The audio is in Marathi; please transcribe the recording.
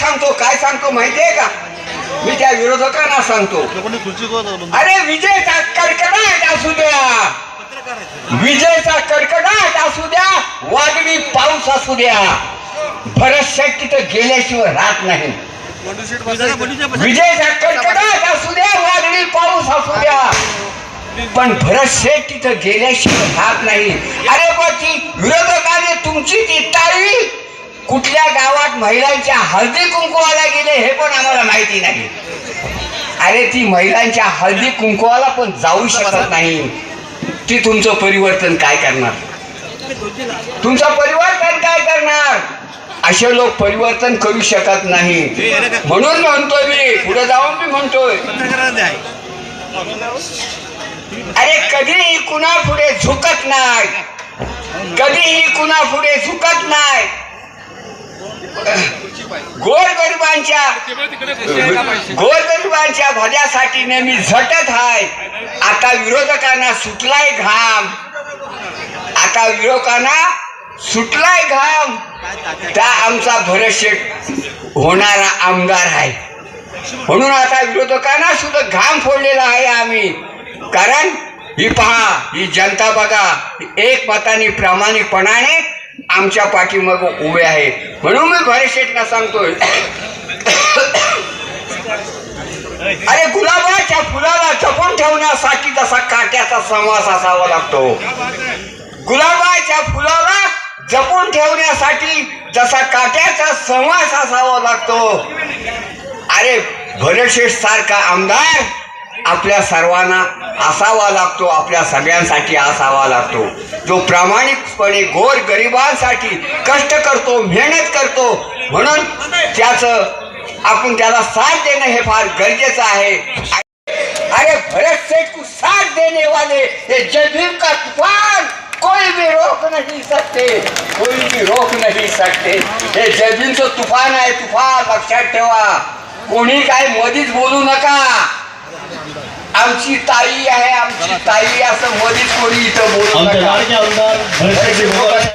सांगतो काय सांगतो माहितीये का? मी त्या विरोधकांना सांगतो. अरे विजयचा कडकडाट असू द्या. विजयचा कडकडाट असू द्या. वादळी पाऊस असू द्या. भरत शेठ तिथं गेल्याशिवाय राहत नाही. विजयचा कडकडाट असू द्या. वादळी पाऊस असू द्या. पण भरत शेठ तिथं गेल्याशिवाय राहत नाही. अरे पण ती विरोधकाने कुठल्या गावात महिलांच्या हळदी कुंकवाला गेले हे पण आम्हाला माहिती नाही. अरे ती महिलांच्या हळदी कुंकवाला पण जाऊ शकत नाही. ती तुमचं परिवर्तन काय करणार? तुमचं परिवर्तन काय करणार? असे लोक परिवर्तन करू शकत नाही. म्हणून म्हणतोय मी पुढे जाऊन मी म्हणतोय. अरे कधीही कुणा पुढे झुकत नाही. कधीही कुणा पुढे झुकत नाही. गोरगरिबांच्या गोरगरिबांच्या भल्यासाठी नेहमी झटत आहे आता विरोधकांना सुटलाय घाम. आता विरोधकांना सुटलाय घाम. त्या आमचा भरतशेठ होणारा आमदार आहे. म्हणून आता विरोधकांना सुद्धा घाम फोडलेला आहे आम्ही. कारण ही पहा ही जनता बघा एक मताने प्रामाणिकपणाने आमच्या पाठीमाग उभे आहे. म्हणून मी भरतशेठना सांगतोय. अरे गुलाबाच्या फुलाला जपून ठेवण्यासाठी जसा काट्याचा समास असावा लागतो. गुलाबाच्या फुलाला जपून ठेवण्यासाठी जसा काट्याचा समास असावा लागतो. अरे भरतशेठ सारखा आमदार आपल्या सर्वांना असावा लागतो आपल्या सगळ्यांसाठी असावा लागतो. जो प्रामाणिकपणे गोर गरिबांसाठी कष्ट करतो मेहनत करतो म्हणून त्याचं आपण त्याला साथ देणं हे फार गरजेचं आहे. अरे भरत सेठ को साथ देने वाले ये जमीन का तूफान कोई भी रोक नहीं सकते कोई भी रोक नहीं सकते हे जमीनचं तुफान आहे तुफान लक्षात ठेवा. कोणी काय मधीच बोलू नका. आमची ताई आहे आमची ताई असं मधीच कोणी इथं बोलू आमचे नका. लाडके आमदार भरतशेठ